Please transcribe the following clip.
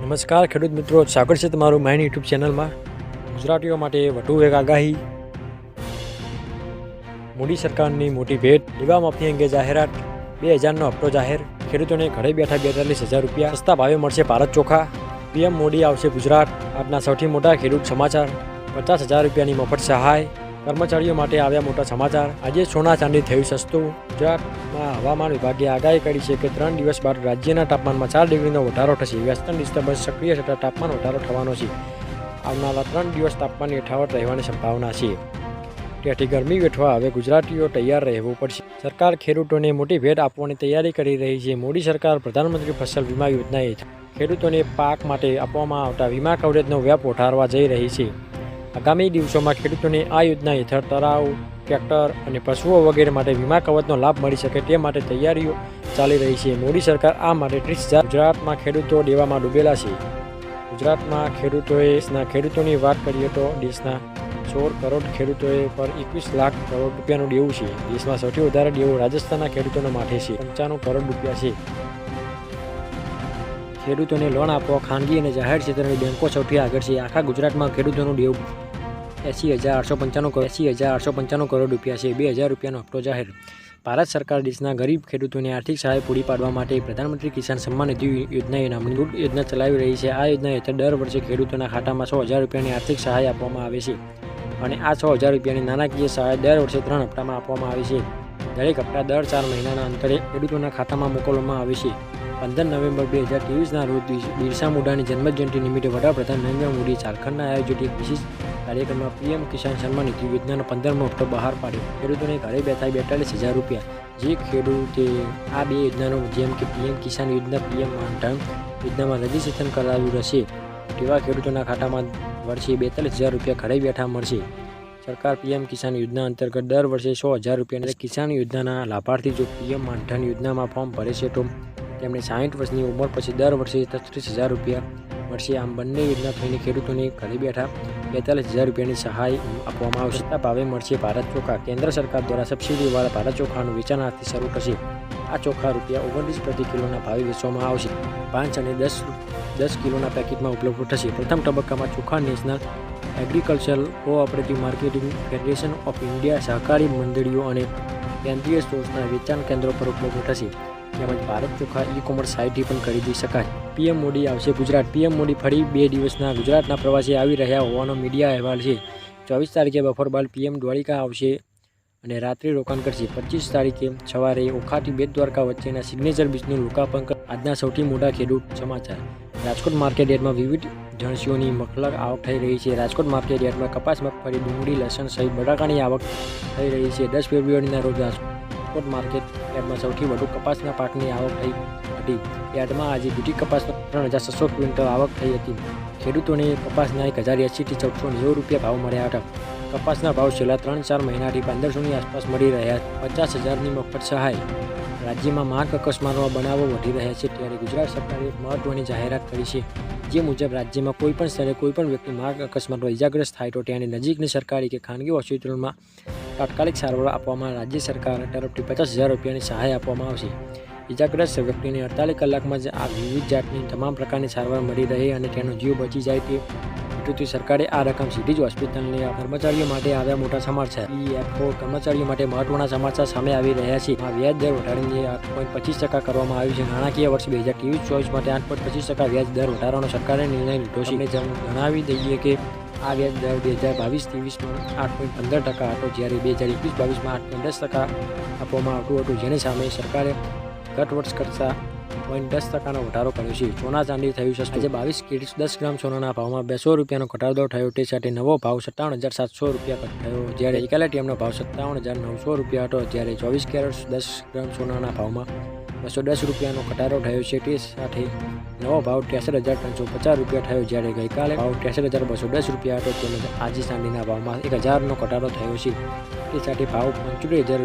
નમસ્કાર, ખેડૂત મિત્રો. સ્વાગત છે તમારું માઇન યુટ્યુબ ચેનલમાં. ગુજરાતીઓ માટે વધુ એક આગાહી. મોદી સરકારની મોટી ભેટ, દીવા માફી અંગે જાહેરાત, બે હજારનો હપ્તો જાહેર. ખેડૂતોને ઘરે બેઠા બેતાલીસ હજાર રૂપિયા સસ્તા ભાવે મળશે ભારત ચોખા. પીએમ મોદી આવશે ગુજરાત. આજના સૌથી મોટા ખેડૂત સમાચાર. પચાસ હજાર રૂપિયાની મફત સહાય. કર્મચારીઓ માટે આવ્યા મોટા સમાચાર. આજે સોના ચાંદી થયું સસ્તું. ગુજરાતમાં હવામાન વિભાગે આગાહી કરી છે કે ત્રણ દિવસ બાદ રાજ્યના તાપમાનમાં ચાર ડિગ્રીનો વધારો થશે. વેસ્ટર્ન ડિસ્ટર્બન્સ સક્રિય થતાં તાપમાન વધારો થવાનો છે. આવનારા ત્રણ દિવસ તાપમાન યથાવત રહેવાની સંભાવના છે. તેથી ગરમી વેઠવા હવે ગુજરાતીઓ તૈયાર રહેવું પડશે. સરકાર ખેડૂતોને મોટી ભેટ આપવાની તૈયારી કરી રહી છે. મોદી સરકાર પ્રધાનમંત્રી ફસલ વીમા યોજના ખેડૂતોને પાક માટે આપવામાં આવતા વીમા કવરેજનો વ્યાપ વધારવા જઈ રહી છે. આગામી દિવસોમાં ખેડૂતોને આ યોજના હેઠળ તળાવ ટ્રેક્ટર અને પશુઓ વગેરે માટે વીમા કવચનો લાભ મળી શકે તે માટે તૈયારીઓ ચાલી રહી છે. મોદી સરકાર આ માટે ત્રીસ હજાર ગુજરાતમાં ખેડૂતો દેવામાં ડૂબેલા છે. ગુજરાતમાં ખેડૂતોએ, દેશના ખેડૂતોની વાત કરીએ તો દેશના સોળ કરોડ ખેડૂતોએ પર એકવીસ લાખ કરોડ રૂપિયાનું દેવું છે. દેશમાં સૌથી વધારે દેવું રાજસ્થાનના ખેડૂતોના માટે છે. પંચાણું કરોડ રૂપિયા છે. ખેડૂતોને લોન આપવા ખાનગી અને જાહેર ક્ષેત્રની બેંકો સૌથી આગળ છે. આખા ગુજરાતમાં ખેડૂતોનું દેવું એંસી હજાર આઠસો પંચાણું એંસી હજાર આઠસો પંચાણું કરોડ રૂપિયા છે. બે હજાર રૂપિયાનો હપ્તો જાહેર. ભારત સરકાર દેશના ગરીબ ખેડૂતોને આર્થિક સહાય પૂરી પાડવા માટે પ્રધાનમંત્રી કિસાન સન્માન નિધિ યોજના નામની યોજના ચલાવી રહી છે. આ યોજના હેઠળ દર વર્ષે ખેડૂતોના ખાતામાં છ હજાર રૂપિયાની આર્થિક સહાય આપવામાં આવે છે અને આ છ હજાર રૂપિયાની નાણાકીય સહાય દર વર્ષે ત્રણ હપ્તામાં આપવામાં આવે છે. દરેક હપ્તા દર ચાર મહિનાના અંતરે ખેડૂતોના ખાતામાં મોકલવામાં આવે છે. પંદર નવેમ્બર બે હજાર ત્રેવીસના રોજ બિર- બિરસા મુંડાની જન્મજયંતિ નિમિત્તે વડાપ્રધાન નરેન્દ્ર મોદી ઝારખંડના આયોજિત એક વિશેષ કાર્યક્રમમાં પીએમ કિસાન સન્માન નિધિ યોજનાનો પંદરમો હપ્તો બહાર પાડ્યો. ખેડૂતોને ઘરે બેઠા બેતાલીસ હજાર રૂપિયા. જે ખેડૂતે આ બે યોજનાનો, જેમ કે પીએમ કિસાન યોજના, પીએમ માનધન યોજનામાં રજીસ્ટ્રેશન કરાવ્યું રહેશે, તેવા ખેડૂતોના ખાતામાં વર્ષે બેતાલીસ હજાર રૂપિયા ઘરે બેઠા મળશે. સરકાર પીએમ કિસાન યોજના અંતર્ગત દર વર્ષે સો હજાર રૂપિયાના કિસાન યોજનાના લાભાર્થી જો પીએમ માનધન યોજનામાં ફોર્મ ભરે છે તો તેમને સાહીઠ વર્ષની ઉંમર પછી દર વર્ષે તત્રીસ હજાર રૂપિયા મળશે આમ બંને યોજના થઈને ખેડૂતોને ઘરે બેઠા બેતાલીસ હજાર રૂપિયાની સહાય આપવામાં આવશે. સસ્તા ભાવે મળશે ભારત ચોખા. કેન્દ્ર સરકાર દ્વારા સબસિડીવાળા ભારત ચોખાનું વેચાણ આજથી શરૂ થશે આ ચોખા રૂપિયા ઓગણત્રીસ પ્રતિ કિલોના ભાવે વેચવામાં આવશે. પાંચ અને દસ દસ કિલોના પેકેટમાં ઉપલબ્ધ થશે. પ્રથમ તબક્કામાં ચોખા national agricultural cooperative marketing federation of India સહકારી મંડળીઓ અને કેન્દ્રીય સ્ટોર્સના વેચાણ કેન્દ્રો પર ઉપલબ્ધ થશે. તેમજ ભારત ચોખા ઈ કોમર્સ સાઇટથી પણ ખરીદી શકાય. પીએમ મોદી આવશે ગુજરાત. પીએમ મોદી ફરી બે દિવસના ગુજરાતના પ્રવાસે આવી રહ્યા હોવાનો મીડિયા અહેવાલ છે. ચોવીસ તારીખે બપોર બાદ પીએમ દ્વારિકા આવશે અને રાત્રિ રોકાણ કરશે. પચીસ તારીખે સવારે ઓખાથી બેટ દ્વારકા વચ્ચેના સિગ્નેચર બીચનું લોકાર્પણ આજના સૌથી મોટા ખેડૂત સમાચાર. રાજકોટ માર્કેટ યાર્ડમાં વિવિધ જણસીઓની મખલક આવક થઈ રહી છે. રાજકોટ માર્કેટ યાર્ડમાં કપાસ મગફળી ડુંગળી, લસણ સહિત બટાકાની આવક થઈ રહી છે. દસ ફેબ્રુઆરીના રોજ રાજકોટ માર્કેટ યાર્ડમાં સૌથી વધુ કપાસના પાકની આવક થઈ હતી. યાર્ડમાં આજે બીટી કપાસનો ત્રણ હજાર છસો ક્વિન્ટલ આવક થઈ હતી. ખેડૂતોને કપાસના એક હજાર એંસીથી ચૌદસો નેવું રૂપિયા ભાવ મળ્યા હતા. કપાસના ભાવ છેલ્લા ત્રણ ચાર મહિનાથી પંદરસોની આસપાસ મળી રહ્યા પચાસ હજારની મફત સહાય. રાજ્યમાં માર્ગ અકસ્માતનો બનાવો વધી રહ્યા છે ત્યારે ગુજરાત સરકારે એક મહત્વની જાહેરાત કરી છે. જે મુજબ રાજ્યમાં કોઈપણ સ્થળે કોઈપણ વ્યક્તિ માર્ગ અકસ્માતમાં ઇજાગ્રસ્ત થાય તો તેની નજીકની સરકારી કે ખાનગી હોસ્પિટલમાં તાત્કાલિક સારવાર આપવામાં રાજ્ય સરકાર તરફથી પચાસ હજાર રૂપિયાની સહાય આપવામાં આવશે. ઇજાગ્રસ્ત વ્યક્તિને અડતાલીસ કલાકમાં જ આ વિવિધ જાતની તમામ પ્રકારની સારવાર મળી રહે અને તેનો જીવ બચી જાય તે હેતુથી સરકારે આ રકમ સીધી જ હોસ્પિટલને કર્મચારીઓ માટે આવ્યા મોટા સમાચાર. ઈએફઓ કર્મચારીઓ માટે મહત્વના સમાચાર સામે આવી રહ્યા છે. આ વ્યાજ દર વધારીને આઠ પોઈન્ટ પચીસ ટકા કરવામાં આવ્યું છે. નાણાકીય વર્ષ બે હજાર ત્રેવીસ ચોવીસ માટે આઠ પોઈન્ટ પચીસ ટકા વ્યાજ દર વધારવાનો સરકારે નિર્ણય લીધો છે. જણાવી દઈએ કે આ વ્યાજ દર બે હજાર બાવીસ ત્રેવીસમાં આઠ પોઈન્ટ પંદર ટકા હતો જ્યારે બે હજાર એકવીસ બાવીસમાં આઠ પોઈન્ટ દસ ટકા આપવામાં આવતું હતું. જેની સામે સરકારે ગત વર્ષ કરતાં પોઈન્ટ દસ ટકાનો વધારો કર્યો છે. સોના ચાંદી થયું છે. આજે બાવીસ કેરેટ દસ ગ્રામ સોનાના ભાવમાં બેસો રૂપિયાનો ઘટાડો થયો. તે સાથે નવો ભાવ સત્તાવન હજાર સાતસો રૂપિયા થયો. જ્યારે ગઈકાલે ટીએમનો ભાવ સત્તાવન હજાર નવસો રૂપિયા હતો. જ્યારે ચોવીસ કેરેટ દસ ગ્રામ સોનાના ભાવમાં બસો દસ રૂપિયાનો ઘટાડો થયો છે. તે સાથે નવો ભાવ ત્રેસઠ હજાર ત્રણસો પચાસ રૂપિયા થયો જ્યારે ગઈકાલે ભાવ ત્રેસઠ હજાર બસો દસ રૂપિયા હતો. તેમજ આજે ચાંદીના ભાવમાં એક હજારનો ઘટાડો થયો છે. તે સાથે ભાવ પંચોતેર હજાર